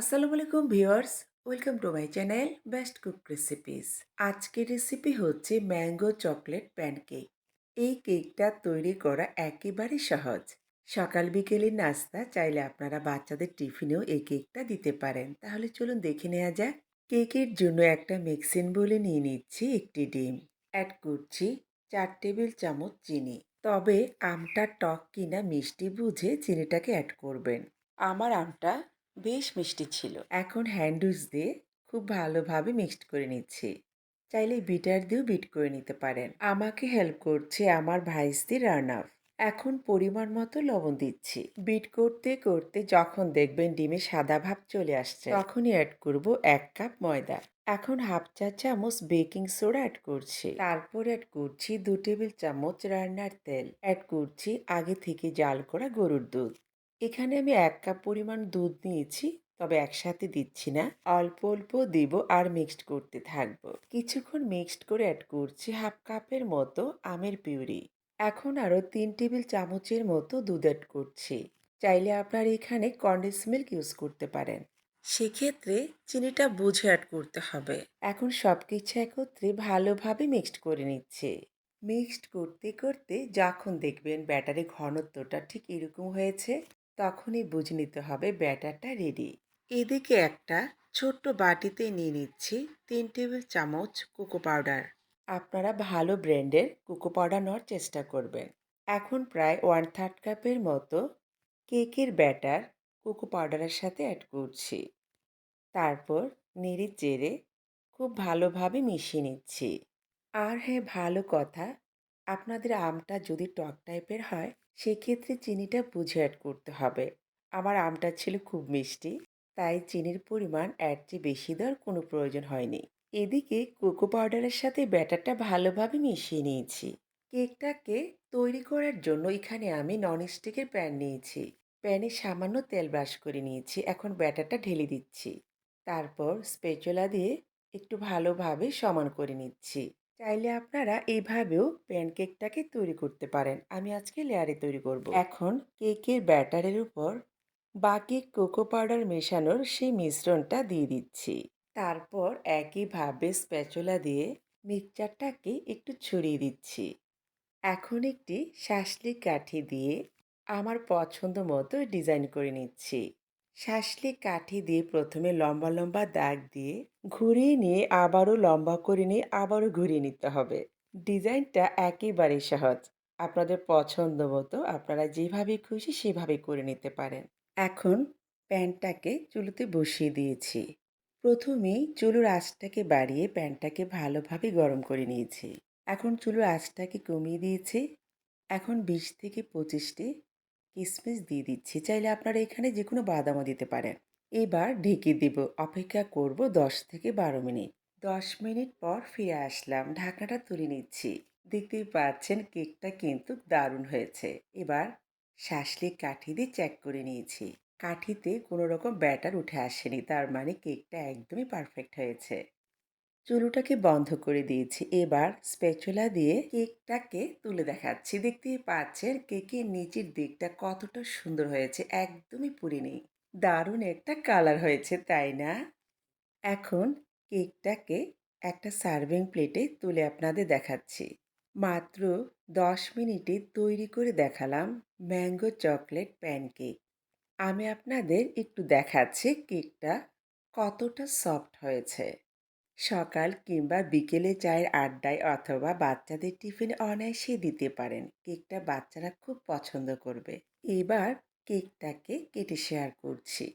আসসালামু আলাইকুম viewers, welcome to my channel best cook recipes. আজকের রেসিপি হচ্ছে ম্যাঙ্গো চকলেট প্যানকেক। এই কেকটা তৈরি করা একেবারে সহজ। সকাল বিকেলের নাস্তা চাইলে আপনারা বাচ্চাদের টিফিনেও এই কেকটা দিতে পারেন। তাহলে চলুন দেখে নেওয়া যাক। কেকের জন্য একটা মিক্সিন বলে নিয়ে নিচ্ছি একটি ডিম, অ্যাড করছি চার টেবিল চামচ চিনি। তবে আমটা টক কিনা মিষ্টি বুঝে চিনিটাকে অ্যাড করবেন। আমার আমটা বেশ মিষ্টি ছিল। এখন হ্যান্ডউইচ দিয়ে খুব ভালোভাবে মিক্সড করে নিচ্ছি। চাইলে বিটার দিয়েও বিট করে নিতে পারেন। আমাকে হেল্প করছে আমার ভাইস্তি রানাফ। এখন পরিমাণ মতো লবণ দিচ্ছি। বিট করতে করতে যখন দেখবেন ডিমে সাদা ভাব চলে আসছে, তখনই অ্যাড করব এক কাপ ময়দা। এখন হাফ চা চামচ বেকিং সোডা অ্যাড করছি। তারপর অ্যাড করছি দু টেবিল চামচ রান্নার তেল। অ্যাড করছি আগে থেকে জাল করা গরুর দুধ। এখানে আমি এক কাপ পরিমাণ দুধ নিয়েছি, তবে একসাথে দিচ্ছি না। অল্প অল্প দিব আর মিক্সড করতে থাকব। কিছুক্ষণ মিক্সড করে অ্যাড করছি হাফ কাপের মতো আমের পিউরি। এখন আরও তিন টেবিল চামচের মতো দুধ অ্যাড করছি। চাইলে আপনার এখানে কন্ডেন্স মিল্ক ইউজ করতে পারেন। সেক্ষেত্রে চিনিটা বুঝে অ্যাড করতে হবে। এখন সব কিছু একত্রে ভালোভাবে মিক্সড করে নিচ্ছে। মিক্সড করতে করতে যখন দেখবেন ব্যাটারি ঘনত্বটা ঠিক এরকম হয়েছে তখনই বুঝে নিতে হবে ব্যাটারটা রেডি এদিকে একটা ছোট্ট বাটিতে নিয়ে নিচ্ছি তিন টেবিল চামচ কোকো পাউডার আপনারা ভালো ব্র্যান্ডের কোকো পাউডার নেওয়ার চেষ্টা করবেন। এখন প্রায় ওয়ান থার্ড কাপের মতো কেকের ব্যাটার কোকো পাউডারের সাথে অ্যাড করছি। তারপর নেড়ে চেড়ে খুব ভালোভাবে মিশিয়ে নিচ্ছি। আর হ্যাঁ ভালো কথা আপনাদের আমটা যদি টক টাইপের হয়, সেক্ষেত্রে চিনিটা বুঝে অ্যাড করতে হবে। আমার আমটা ছিল খুব মিষ্টি, তাই চিনির পরিমাণ অ্যাড চেয়ে বেশি দেওয়ার কোনো প্রয়োজন হয়নি। এদিকে কোকো পাউডারের সাথে ব্যাটারটা ভালোভাবে মিশিয়ে নিয়েছি। কেকটাকে তৈরি করার জন্য এখানে আমি ননস্টিকের প্যান নিয়েছি। প্যানে সামান্য তেল ব্রাশ করে নিয়েছি, এখন ব্যাটারটা ঢেলে দিচ্ছি। তারপর স্পেচুলা দিয়ে একটু ভালোভাবে সমান করে নিচ্ছি। চাইলে আপনারা এইভাবেও প্যানকেকটাকে তৈরি করতে পারেন। আমি আজকে লেয়ারে তৈরি করব। এখন কেকের ব্যাটারের উপর বাকি কোকো পাউডার মেশানোর সেই মিশ্রণটা দিয়ে দিচ্ছি। তারপর একইভাবে স্প্যাচুলা দিয়ে মিক্সচারটাকে একটু ছড়িয়ে দিচ্ছি। এখন একটি শাসলি কাঠি দিয়ে আমার পছন্দ মতো ডিজাইন করে নিচ্ছি। শাসলি কাঠি দিয়ে প্রথমে লম্বা লম্বা দাগ দিয়ে ঘুরিয়ে নিয়ে আবারও লম্বা করে নিয়ে আবারও ঘুরিয়ে নিতে হবে। ডিজাইনটা একেবারে সহজ। আপনাদের পছন্দ মতো আপনারা যেভাবে খুশি সেভাবে করে নিতে পারেন। এখন প্যানটাকে চুলোতে বসিয়ে দিয়েছি। প্রথমেই চুলোর আঁচটাকে বাড়িয়ে প্যানটাকে ভালোভাবে গরম করে নিয়েছি। এখন চুলোর আঁচটাকে কমিয়ে দিয়েছি। এখন বিশ থেকে পঁচিশটি কিশমিশ দিয়ে দিচ্ছি। চাইলে আপনারা এখানে যে কোনো বাদামও দিতে পারেন। এবার ঢেকে দেব। অপেক্ষা করব দশ থেকে বারো মিনিট। দশ মিনিট পর ফিরে আসলাম। ঢাকনাটা তুলে নিচ্ছি। দেখতেই পাচ্ছেন কেকটা কিন্তু দারুণ হয়েছে। এবার শাসলি কাঠি দিয়ে চেক করে নিয়েছি। কাঠিতে কোনো রকম ব্যাটার উঠে আসেনি। তার মানে কেকটা একদমই পারফেক্ট হয়েছে। চুলোটাকে বন্ধ করে দিয়েছি। এবার স্পেচুলা দিয়ে কেকটাকে তুলে দেখাচ্ছি। দেখতেই পাচ্ছেন কেকের নিচের দিকটা কতটা সুন্দর হয়েছে, একদমই পুড়িনি দারুণ একটা কালার হয়েছে, তাই না? এখন কেকটাকে একটা সার্ভিং প্লেটে তুলে আপনাদের দেখাচ্ছি। মাত্র দশ মিনিটে তৈরি করে দেখালাম ম্যাঙ্গো চকলেট প্যানকেক। আমি আপনাদের একটু দেখাচ্ছি কেকটা কতটা সফট হয়েছে। সকাল কিংবা বিকেলে চায়ের আড্ডায় অথবা বাচ্চাদের টিফিনে অনায়াসে দিতে পারেন। কেকটা বাচ্চারা খুব পছন্দ করবে। এবার কেকটাকে কেটে শেয়ার করছি।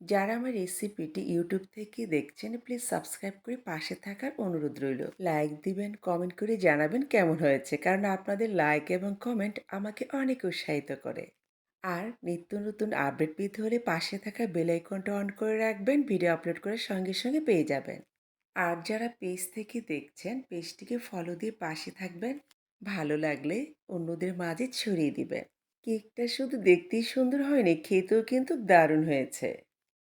যারা আমার রেসিপিটি ইউটিউব থেকে দেখছেন, প্লিজ সাবস্ক্রাইব করে পাশে থাকার অনুরোধ রইল। লাইক দিবেন, কমেন্ট করে জানাবেন কেমন হয়েছে, কারণ আপনাদের লাইক এবং কমেন্ট আমাকে অনেক উৎসাহিত করে। আর নিত্য নতুন আপডেট পেতে হলে পাশে থাকা বেল আইকনটা অন করে রাখবেন, ভিডিও আপলোড করার সঙ্গে সঙ্গে পেয়ে যাবেন। আর যারা পেজ থেকে দেখছেন পেজটিকে ফলো দিয়ে পাশে থাকবেন। ভালো লাগলে অন্যদের মাঝে ছড়িয়ে দিবেন। কেকটা শুধু দেখতেই সুন্দর হয়নি, খেতেও কিন্তু দারুণ হয়েছে।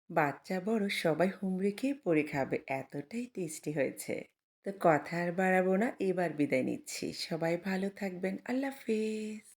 বাচ্চা বড় সবাই হুমড়ি খেয়ে পরে খাবে, এতটাই টেস্টি হয়েছে। তো কথা আর বাড়াবো না, এবার বিদায় নিচ্ছি। সবাই ভালো থাকবেন, আল্লাহ হাফেজ।